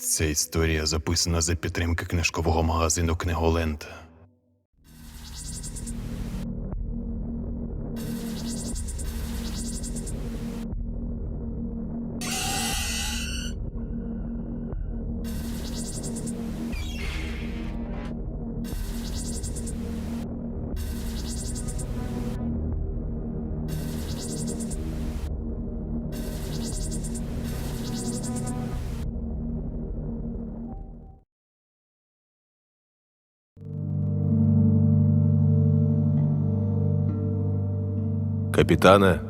Ця історія записана за підтримки книжкового магазину Книголенд. Капітане,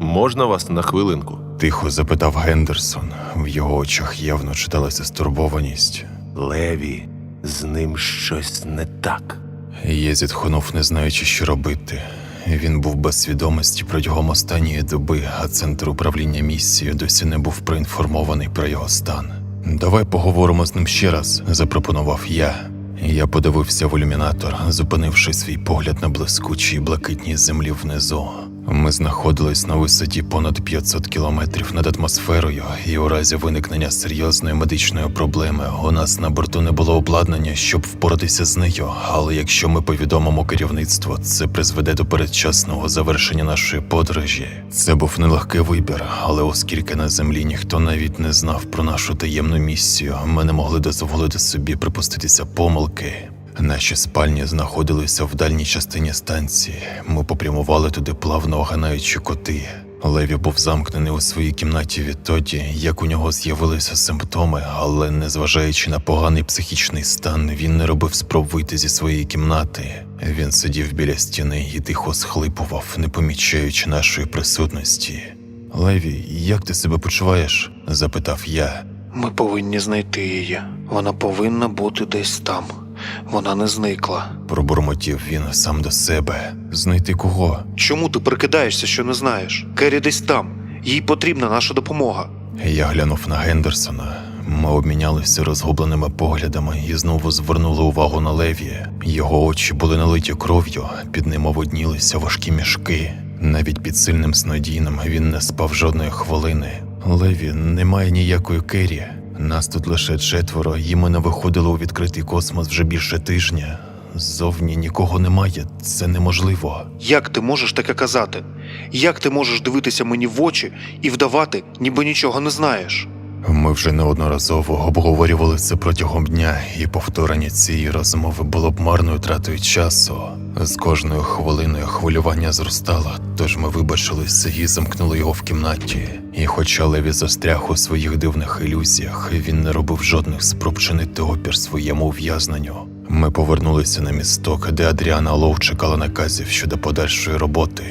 можна вас на хвилинку? Тихо запитав Гендерсон. В його очах явно читалася стурбованість. Леві, з ним щось не так. Я зітхнув, не знаючи, що робити. Він був без свідомості протягом останньої доби, а центр управління місією досі не був проінформований про його стан. Давай поговоримо з ним ще раз, запропонував я. Я подивився в ілюмінатор, зупинивши свій погляд на блискучій блакитній землі внизу. Ми знаходились на висоті понад 500 кілометрів над атмосферою, і у разі виникнення серйозної медичної проблеми у нас на борту не було обладнання, щоб впоратися з нею. Але якщо ми повідомимо керівництво, це призведе до передчасного завершення нашої подорожі. Це був нелегкий вибір, але оскільки на землі ніхто навіть не знав про нашу таємну місію, ми не могли дозволити собі припуститися помилки. Наші спальні знаходилися в дальній частині станції. Ми попрямували туди плавно оганаючи коти. Леві був замкнений у своїй кімнаті відтоді, як у нього з'явилися симптоми, але незважаючи на поганий психічний стан, він не робив спроб вийти зі своєї кімнати. Він сидів біля стіни і тихо схлипував, не помічаючи нашої присутності. Леві, як ти себе почуваєш? запитав я. Ми повинні знайти її. Вона повинна бути десь там. Вона не зникла. Пробурмотів він сам до себе. Знайти кого? Чому ти прикидаєшся, що не знаєш? Керрі десь там. Їй потрібна наша допомога. Я глянув на Гендерсона. Ми обмінялися розгубленими поглядами і знову звернули увагу на Леві. Його очі були налиті кров'ю, під ним оводнілися важкі мішки. Навіть під сильним снодійним він не спав жодної хвилини. Леві, немає ніякої Керрі. Нас тут лише четверо, і ми не виходили у відкритий космос вже більше тижня. Ззовні нікого немає, це неможливо. Як ти можеш таке казати? Як ти можеш дивитися мені в очі і вдавати, ніби нічого не знаєш? Ми вже неодноразово обговорювали це протягом дня, і повторення цієї розмови було б марною тратою часу. З кожною хвилиною хвилювання зростало, тож ми вибачилися і замкнули його в кімнаті. І хоча Леві застряг у своїх дивних ілюзіях, він не робив жодних спроб чинити опір своєму ув'язненню. Ми повернулися на місток, де Адріана Лоу чекала наказів щодо подальшої роботи.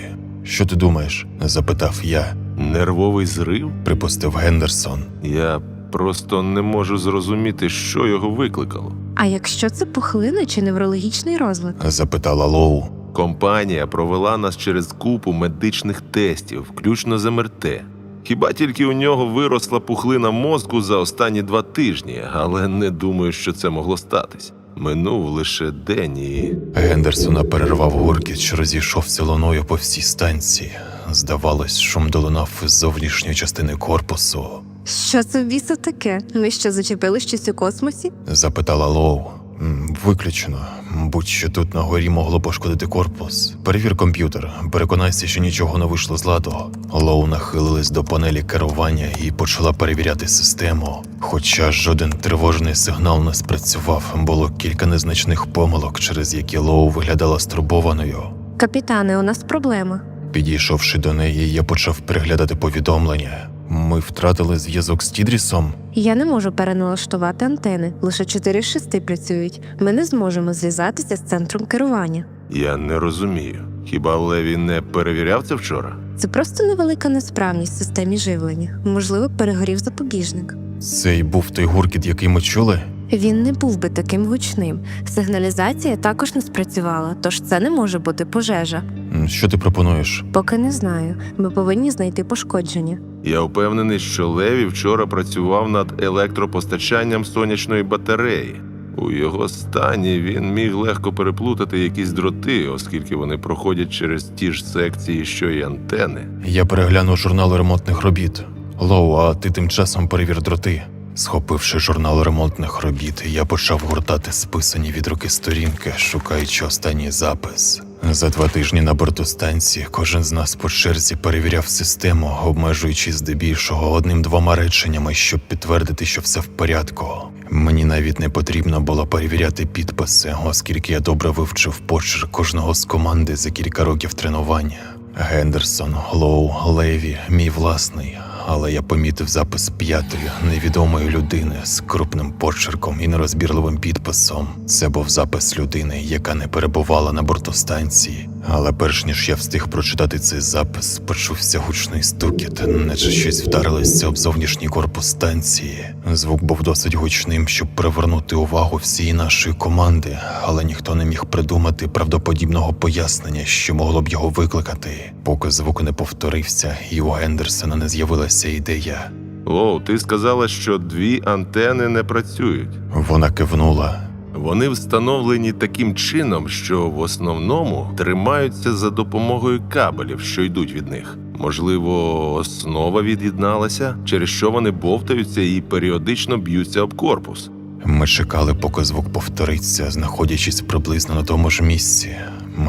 Що ти думаєш? запитав я. Нервовий зрив? Припустив Гендерсон. Я просто не можу зрозуміти, що його викликало. А якщо це пухлина чи неврологічний розлад? запитала Лоу. Компанія провела нас через купу медичних тестів, включно з МРТ. Хіба тільки у нього виросла пухлина мозку за останні два тижні, але не думаю, що це могло статись. Минув лише день і. Гендерсона перервав гуркіт, що розійшовся луною по всій станції. Здавалось, шум долунав із зовнішньої частини корпусу. Що це в біса таке? Ми що зачепили щось у космосі? Запитала Лоу. «М, Виключено. Будь-що тут на горі могло пошкодити корпус. Перевір комп'ютер, переконайся, що нічого не вийшло з ладу. Лоу нахилилась до панелі керування і почала перевіряти систему. Хоча жоден тривожний сигнал не спрацював, було кілька незначних помилок, через які Лоу виглядала стурбованою. Капітане, у нас проблема. Підійшовши до неї, я почав переглядати повідомлення. Ми втратили зв'язок з Тідрісом. Я не можу переналаштувати антени. Лише 4 з 6 працюють. Ми не зможемо зв'язатися з центром керування. Я не розумію. Хіба Леві не перевіряв це вчора? Це просто невелика несправність в системі живлення. Можливо, перегорів запобіжник. Це й був той гуркіт, який ми чули. Він не був би таким гучним. Сигналізація також не спрацювала, тож це не може бути пожежа. Що ти пропонуєш? Поки не знаю. Ми повинні знайти пошкодження. Я впевнений, що Леві вчора працював над електропостачанням сонячної батареї. У його стані він міг легко переплутати якісь дроти, оскільки вони проходять через ті ж секції, що й антени. Я переглянув журнал ремонтних робіт. Лоу, а ти тим часом перевір дроти. Схопивши журнал ремонтних робіт, я почав гуртати списані від руки сторінки, шукаючи останній запис. За два тижні на борту станції кожен з нас по черзі перевіряв систему, обмежуючись здебільшого одним-двома реченнями, щоб підтвердити, що все в порядку. Мені навіть не потрібно було перевіряти підписи, оскільки я добре вивчив почерк кожного з команди за кілька років тренування. Гендерсон, Лоу, Леві, мій власний. Але я помітив запис п'ятої невідомої людини з крупним почерком і нерозбірливим підписом. Це був запис людини, яка не перебувала на борту станції. Але перш ніж я встиг прочитати цей запис, почувся гучний стукіт, наче щось вдарилося об зовнішній корпус станції. Звук був досить гучним, щоб привернути увагу всієї нашої команди, але ніхто не міг придумати правдоподібного пояснення, що могло б його викликати. Поки звук не повторився, і у Гендерсона не з'явилася ідея. Лоу, ти сказала, що дві антени не працюють. Вона кивнула. Вони встановлені таким чином, що в основному тримаються за допомогою кабелів, що йдуть від них. Можливо, основа від'єдналася, через що вони бовтаються і періодично б'ються об корпус. Ми чекали, поки звук повториться, знаходячись приблизно на тому ж місці.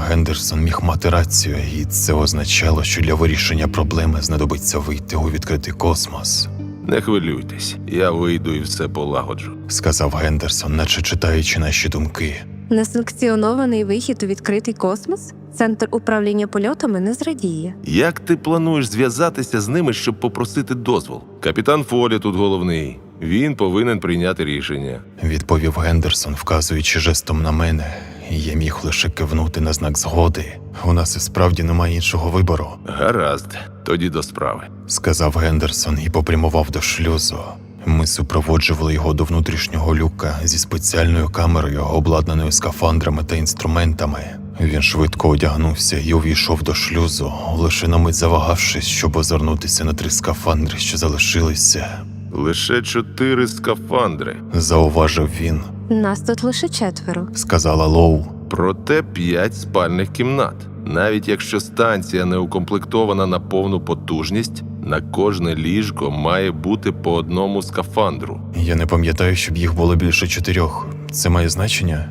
Гендерсон міг мати рацію, і це означало, що для вирішення проблеми знадобиться вийти у відкритий космос. Не хвилюйтесь, я вийду і все полагоджу. сказав Гендерсон, наче читаючи наші думки. Несанкціонований вихід у відкритий космос? Центр управління польотами не зрадіє. Як ти плануєш зв'язатися з ними, щоб попросити дозвол? Капітан Фолі тут головний. Він повинен прийняти рішення. Відповів Гендерсон, вказуючи жестом на мене. І Я міг лише кивнути на знак згоди. У нас і справді немає іншого вибору, Гаразд, тоді до справи. сказав Гендерсон і попрямував до шлюзу. Ми супроводжували його до внутрішнього люка зі спеціальною камерою, обладнаною скафандрами та інструментами. Він швидко одягнувся і увійшов до шлюзу, лише на мить завагавшись, щоб озирнутися на три скафандри, що залишилися. Лише чотири скафандри, Зауважив він, Нас тут лише четверо. сказала Лоу. проте п'ять спальних кімнат. Навіть якщо станція не укомплектована на повну потужність, на кожне ліжко має бути по одному скафандру. Я не пам'ятаю, щоб їх було більше чотирьох. Це має значення?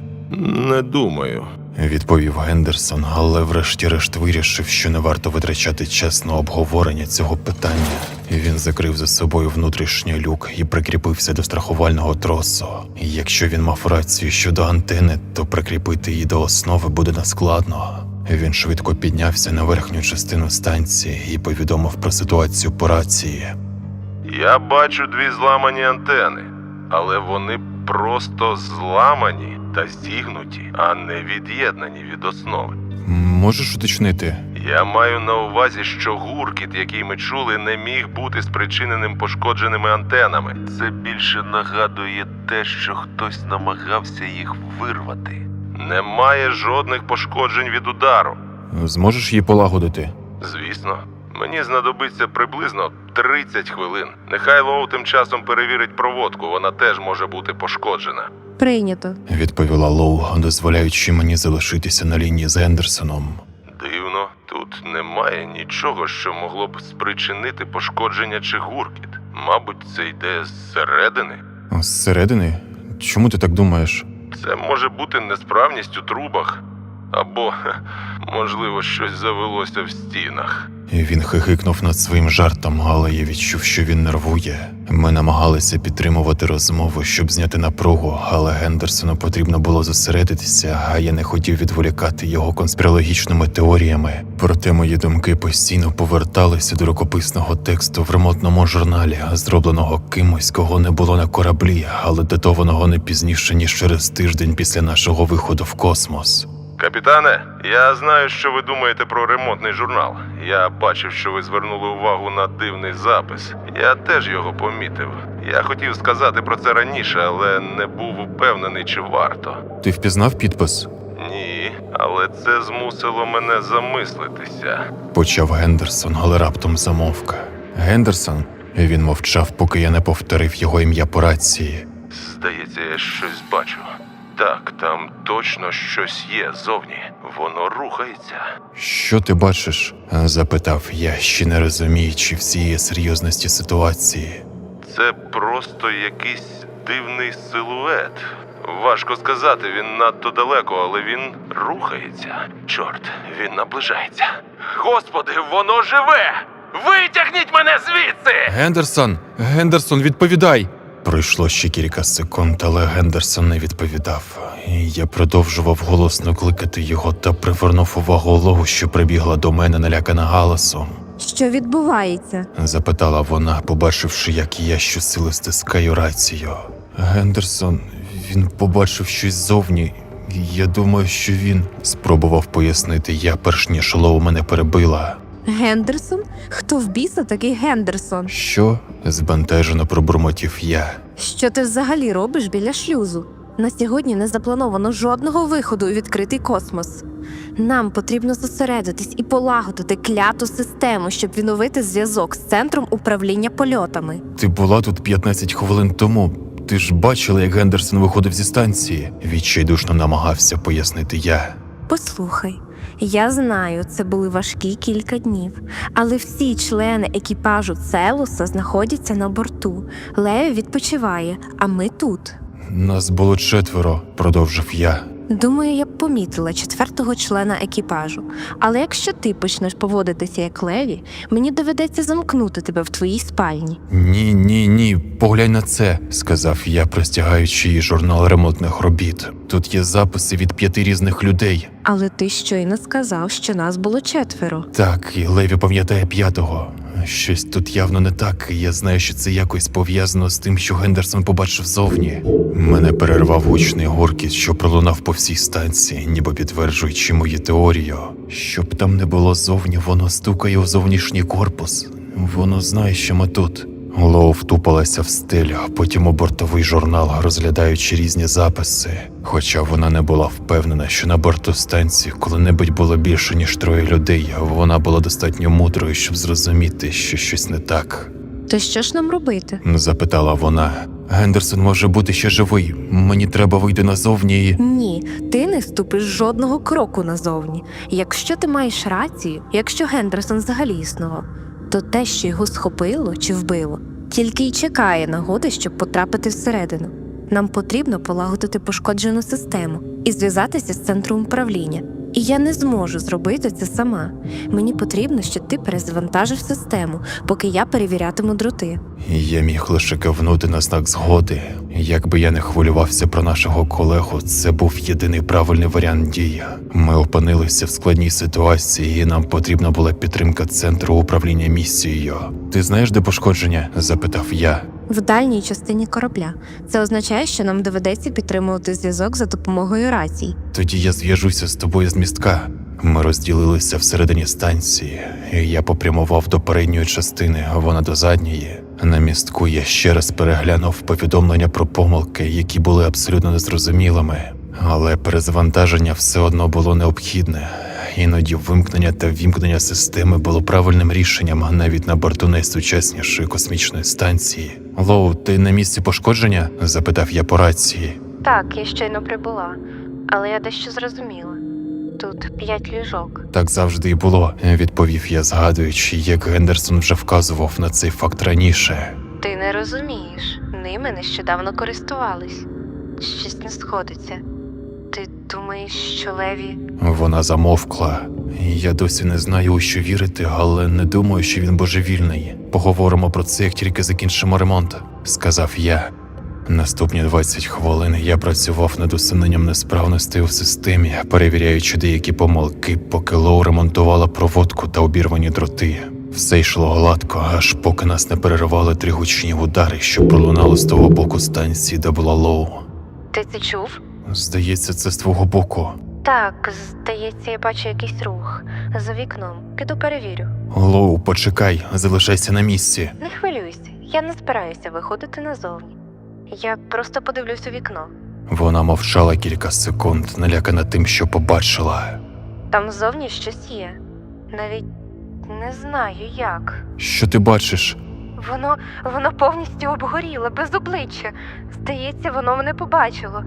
Не думаю. Відповів Гендерсон, але врешті-решт вирішив, що не варто витрачати час на обговорення цього питання. Він закрив за собою внутрішній люк і прикріпився до страхувального тросу. І Якщо він мав рацію щодо антени, то прикріпити її до основи буде нескладно. Він швидко піднявся на верхню частину станції і повідомив про ситуацію по рації. Я бачу дві зламані антени, але вони просто зламані та зігнуті, а не від'єднані від основи. Можеш уточнити? Я маю на увазі, що гуркіт, який ми чули, не міг бути спричиненим пошкодженими антенами. Це більше нагадує те, що хтось намагався їх вирвати. Немає жодних пошкоджень від удару. Зможеш її полагодити? Звісно, мені знадобиться приблизно 30 хвилин. Нехай Лоу тим часом перевірить проводку, вона теж може бути пошкоджена. Прийнято. Відповіла Лоу, дозволяючи мені залишитися на лінії з Гендерсоном. Тут немає нічого, що могло б спричинити пошкодження чи гуркіт. Мабуть, це йде зсередини. Зсередини? Чому ти так думаєш? Це може бути несправність у трубах, або, можливо, щось завелося в стінах. Він хихикнув над своїм жартом, але я відчув, що він нервує. Ми намагалися підтримувати розмову, щоб зняти напругу, але Гендерсону потрібно було зосередитися, а я не хотів відволікати його конспірологічними теоріями. Проте мої думки постійно поверталися до рукописного тексту в ремонтному журналі, зробленого кимось, кого не було на кораблі, але датованого не пізніше ніж через тиждень після нашого виходу в космос. Капітане, я знаю, що ви думаєте про ремонтний журнал. Я бачив, що ви звернули увагу на дивний запис. Я теж його помітив. Я хотів сказати про це раніше, але не був упевнений, чи варто. Ти впізнав підпис? Ні, але це змусило мене замислитися. Почав Гендерсон, але раптом замовка. Гендерсон? Він мовчав, поки я не повторив його ім'я по рації. Здається, я щось бачу. Так, там точно щось є зовні. Воно рухається. Що ти бачиш? запитав я, ще не розуміючи всієї серйозності ситуації. це просто якийсь дивний силует. Важко сказати, він надто далеко, але він рухається. Чорт, він наближається. Господи, воно живе! Витягніть мене звідси! Гендерсон! Гендерсон, відповідай! Пройшло ще кілька секунд, але Гендерсон не відповідав. І Я продовжував голосно кликати його та привернув увагу Логу, що прибігла до мене налякана галасом. Що відбувається? запитала вона, побачивши, як я щосили стискаю рацію. Гендерсон, він побачив щось ззовні. Я думаю, що він спробував пояснити я, перш ніж Лоу мене перебила. Гендерсон? Хто в біса такий Гендерсон? Що? збентежено пробурмотів я. Що ти взагалі робиш біля шлюзу? На сьогодні не заплановано жодного виходу у відкритий космос. Нам потрібно зосередитись і полагодити кляту систему, щоб відновити зв'язок з центром управління польотами. Ти була тут 15 хвилин тому. Ти ж бачила, як Гендерсон виходив зі станції. Відчайдушно намагався пояснити я. Послухай, я знаю, це були важкі кілька днів, але всі члени екіпажу Целуса знаходяться на борту. Лео відпочиває, а ми тут. Нас було четверо, продовжив я. Думаю, я б помітила четвертого члена екіпажу. Але якщо ти почнеш поводитися як Леві, мені доведеться замкнути тебе в твоїй спальні. Ні, ні, ні, поглянь на це, сказав я, простягаючи їй журнал ремонтних робіт. Тут є записи від п'яти різних людей. Але ти щойно сказав, що нас було четверо. Так, і Леві пам'ятає п'ятого. Щось тут явно не так, і я знаю, що це якось пов'язано з тим, що Гендерсон побачив зовні. Мене перервав гучний горкіт, що пролунав по всій станції, ніби підтверджуючи мою теорію. Щоб там не було зовні, воно стукає у зовнішній корпус. Воно знає, що ми тут. Лоу втупилася в стелю, а потім у бортовий журнал, розглядаючи різні записи. Хоча вона не була впевнена, що на борту станції коли-небудь було більше, ніж троє людей, вона була достатньо мудрою, щоб зрозуміти, що щось не так. То що ж нам робити? Запитала вона. Гендерсон може бути ще живий. Мені треба вийти назовні і. Ні, ти не ступиш жодного кроку назовні. Якщо ти маєш рацію, якщо Гендерсон взагалі існував, то те, що його схопило чи вбило, тільки й чекає нагоди, щоб потрапити всередину. Нам потрібно полагодити пошкоджену систему і зв'язатися з центром управління. І я не зможу зробити це сама. Мені потрібно, щоб ти перезавантажив систему, поки я перевірятиму дроти. Я міг лише кивнути на знак згоди. Якби я не хвилювався про нашого колегу, це був єдиний правильний варіант дії. Ми опинилися в складній ситуації, і нам потрібна була підтримка центру управління місією. Ти знаєш, де пошкодження? запитав я. В дальній частині корабля. Це означає, що нам доведеться підтримувати зв'язок за допомогою рацій. Тоді я зв'яжуся з тобою з містка. Ми розділилися всередині станції, і я попрямував до передньої частини, а вона до задньої. На містку я ще раз переглянув повідомлення про помилки, які були абсолютно незрозумілими. Але перезавантаження все одно було необхідне. Іноді вимкнення та вімкнення системи було правильним рішенням навіть на борту найсучаснішої космічної станції. Лоу, ти на місці пошкодження? запитав я по рації. Так, я щойно прибула, але я дещо зрозуміла. Тут п'ять ліжок. Так завжди і було, відповів я, згадуючи, як Гендерсон вже вказував на цей факт раніше. Ти не розумієш, ними нещодавно користувались. Щось не сходиться. Думаєш, що Леві. Вона замовкла. Я досі не знаю, у що вірити, але не думаю, що він божевільний. Поговоримо про це, як тільки закінчимо ремонт, сказав я. Наступні 20 хвилин я працював над усуненням несправностей у системі, перевіряючи деякі помилки, поки Лоу ремонтувала проводку та обірвані дроти. Все йшло гладко, аж поки нас не переривали три гучні удари, що пролунали з того боку станції, де була Лоу. Ти це чув? Здається, це з твого боку. Так, здається, я бачу якийсь рух за вікном. Піду перевірю. Лоу, почекай, залишайся на місці. Не хвилюйся, я не збираюся виходити назовні. Я просто подивлюсь у вікно. Вона мовчала кілька секунд, налякана тим, що побачила. Там ззовні щось є. Навіть не знаю як. Що ти бачиш? Воно воно повністю обгоріло, без обличчя. Здається, воно мене побачило.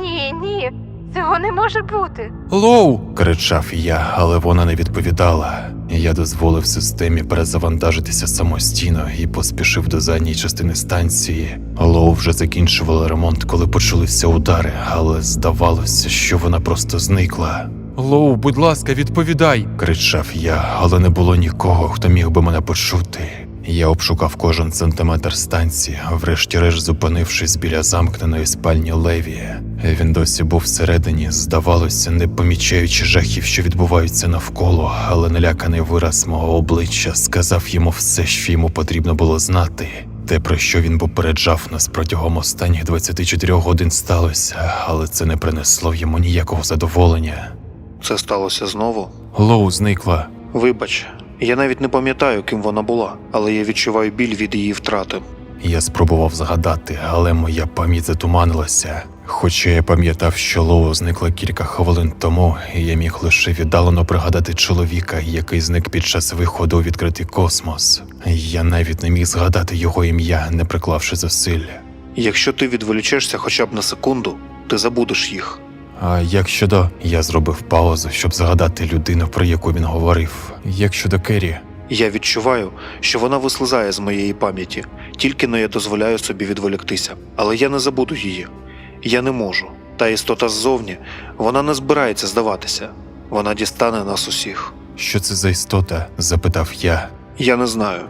Ні, ні, Цього не може бути. Лоу! кричав я, але вона не відповідала. Я дозволив системі перезавантажитися самостійно і поспішив до задньої частини станції. Лоу вже закінчувала ремонт, коли почалися удари, але здавалося, що вона просто зникла. Лоу, будь ласка, відповідай. кричав я, але не було нікого, хто міг би мене почути. Я обшукав кожен сантиметр станції, врешті-решт зупинившись біля замкненої спальні Леві. Він досі був всередині, здавалося, не помічаючи жахів, що відбуваються навколо, але наляканий вираз мого обличчя сказав йому все, що йому потрібно було знати. Те, про що він попереджав нас протягом останніх 24 годин сталося, але це не принесло йому ніякого задоволення. Це сталося знову. Лоу зникла. Вибач, я навіть не пам'ятаю, ким вона була, але я відчуваю біль від її втрати. Я спробував згадати, але моя пам'ять затуманилася. Хоча я пам'ятав, що Лоу зникла кілька хвилин тому, і я міг лише віддалено пригадати чоловіка, який зник під час виходу у відкритий космос. Я навіть не міг згадати його ім'я, не приклавши зусиль. Якщо ти відволічешся хоча б на секунду, ти забудеш їх. А як щодо я зробив паузу, щоб згадати людину, про яку він говорив. Як щодо Керрі, Я відчуваю, що вона вислизає з моєї пам'яті, тільки но я дозволяю собі відволіктися. Але я не забуду її. Я не можу. Та істота ззовні, вона не збирається здаватися. Вона дістане нас усіх. що це за істота? запитав я. Я не знаю.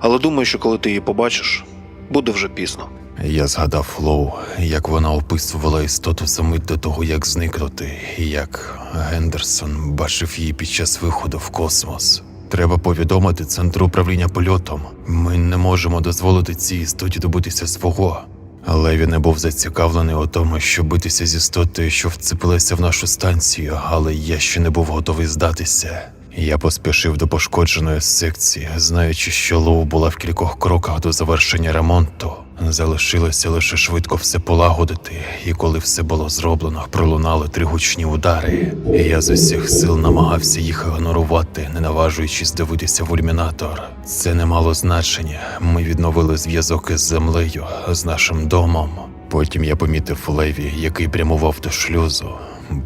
Але думаю, що коли ти її побачиш, буде вже пізно. Я згадав Лоу, як вона описувала істоту за мить до того, як зникнути, і як Гендерсон бачив її під час виходу в космос. Треба повідомити центру управління польотом. Ми не можемо дозволити цій істоті добитися свого. Але він не був зацікавлений у тому, щоб битися з істотою, що вцепилася в нашу станцію, але я ще не був готовий здатися. Я поспішив до пошкодженої секції, знаючи, що Лоу була в кількох кроках до завершення ремонту. Залишилося лише швидко все полагодити, і коли все було зроблено, пролунали три гучні удари. І я з усіх сил намагався їх ігнорувати, не наважуючись дивитися в ульмінатор. Це не мало значення. Ми відновили зв'язок із землею, з нашим домом. Потім я помітив Леві, який прямував до шлюзу.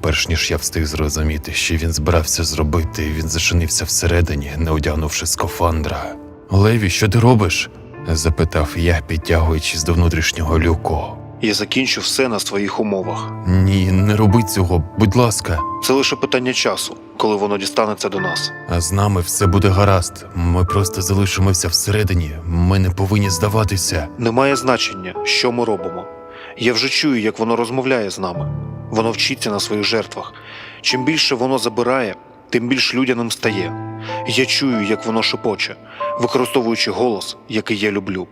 Перш ніж я встиг зрозуміти, що він збирався зробити, він зачинився всередині, не одягнувши скафандра. Леві, що ти робиш? запитав я, підтягуючись до внутрішнього люку. Я закінчу все на своїх умовах. Ні, не роби цього, будь ласка. Це лише питання часу, коли воно дістанеться до нас. А з нами все буде гаразд. Ми просто залишимося всередині. Ми не повинні здаватися. Немає значення, що ми робимо. Я вже чую, як воно розмовляє з нами. Воно вчиться на своїх жертвах. Чим більше воно забирає, тим більш людяним стає. Я чую, як воно шепоче, використовуючи голос, який я люблю.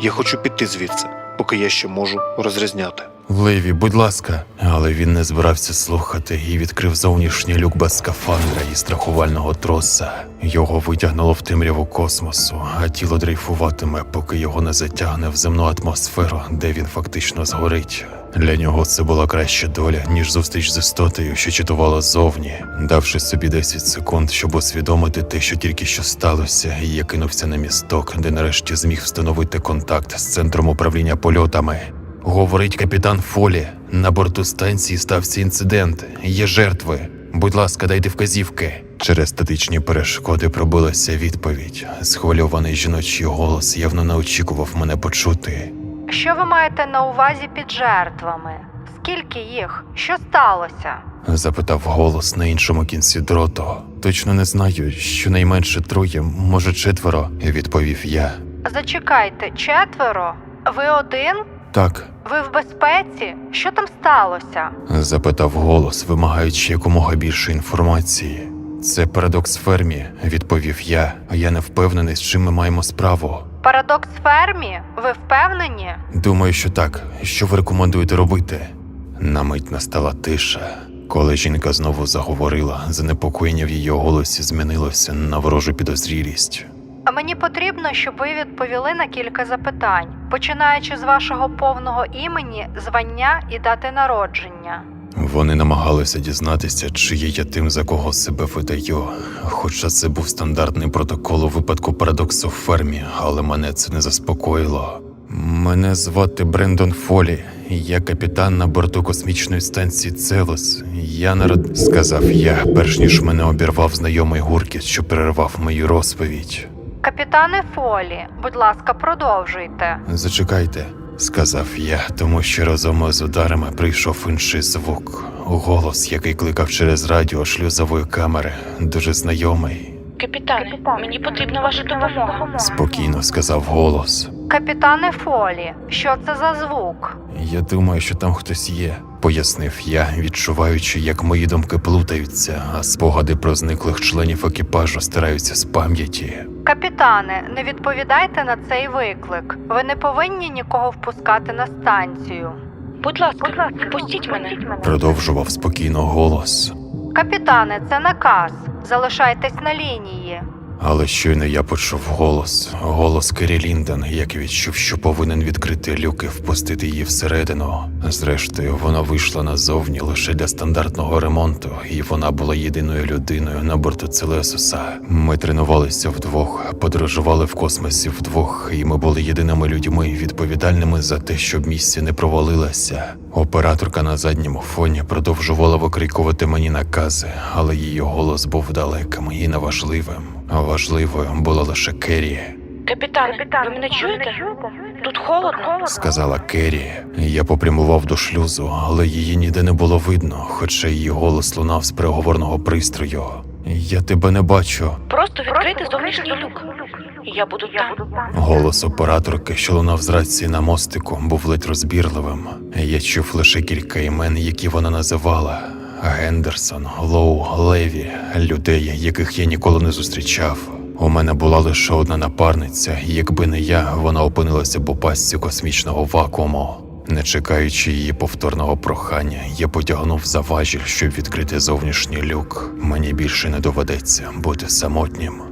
Я хочу піти звідси, поки я ще можу розрізняти. Леві, будь ласка. Але він не збирався слухати і відкрив зовнішній люк без скафандра і страхувального троса. Його витягнуло в темряву космосу, а тіло дрейфуватиме, поки його не затягне в земну атмосферу, де він фактично згорить. Для нього це була краща доля, ніж зустріч з істотою, що читувала зовні. Давши собі 10 секунд, щоб усвідомити те, що тільки що сталося, і я кинувся на місток, де нарешті зміг встановити контакт з центром управління польотами. Говорить капітан Фолі. На борту станції стався інцидент. Є жертви. Будь ласка, дайте вказівки. Через статичні перешкоди пробилася відповідь. Схвильований жіночий голос явно не очікував мене почути. Що ви маєте на увазі під жертвами? Скільки їх? Що сталося? Запитав голос на іншому кінці дроту. Точно не знаю, щонайменше троє, може четверо, відповів я. Зачекайте, четверо? Ви один? Так, Ви в безпеці? Що там сталося? запитав голос, вимагаючи якомога більше інформації. Це парадокс фермі, відповів я, а я не впевнений, з чим ми маємо справу. Парадокс фермі? Ви впевнені? Думаю, що так. Що ви рекомендуєте робити? На мить настала тиша. Коли жінка знову заговорила, занепокоєння в її голосі змінилося на ворожу підозрілість. А Мені потрібно, щоб ви відповіли на кілька запитань, починаючи з вашого повного імені, звання і дати народження. Вони намагалися дізнатися, чи є я тим, за кого себе видаю. Хоча це був стандартний протокол у випадку парадоксу в фермі, але мене це не заспокоїло. Мене звати Брендон Фолі. Я капітан на борту космічної станції Целос. Я народ, сказав я, перш ніж мене обірвав знайомий гуркіт, що перервав мою розповідь. Капітане Фолі, будь ласка, продовжуйте. Зачекайте, сказав я, тому що разом з ударами прийшов інший звук. Голос, який кликав через радіо шлюзової камери, дуже знайомий. Капітане, мені потрібна ваша допомога. Спокійно сказав голос. Капітане Фолі, що це за звук? Я думаю, що там хтось є, пояснив я, відчуваючи, як мої думки плутаються, а спогади про зниклих членів екіпажу стираються з пам'яті. Капітане, не відповідайте на цей виклик. Ви не повинні нікого впускати на станцію. Будь ласка, впустіть мене. Продовжував спокійно голос. Капітане, це наказ. Залишайтесь на лінії. Але щойно я почув голос, голос Кері Лінден, як відчув, що повинен відкрити люк і впустити її всередину. Зрештою, вона вийшла назовні лише для стандартного ремонту, і вона була єдиною людиною на борту Целесуса. Ми тренувалися вдвох, подорожували в космосі вдвох, і ми були єдиними людьми, відповідальними за те, щоб місія не провалилася. Операторка на задньому фоні продовжувала викрикувати мені накази, але її голос був далеким і неважливим. Важливою була лише Керрі. Капітане, ви мене чуєте? Тут холодно. Сказала Керрі. Я попрямував до шлюзу, але її ніде не було видно, хоча її голос лунав з переговорного пристрою. Я тебе не бачу. Просто відкрийте зовнішній люк. Я буду там. Голос операторки, що лунав з рації на мостику, був ледь розбірливим. Я чув лише кілька імен, які вона називала: Гендерсон, Лоу, Леві, людей, яких я ніколи не зустрічав. У мене була лише одна напарниця, і якби не я, вона опинилася б у пастці космічного вакууму. Не чекаючи її повторного прохання, я потягнув за важіль, щоб відкрити зовнішній люк. Мені більше не доведеться бути самотнім.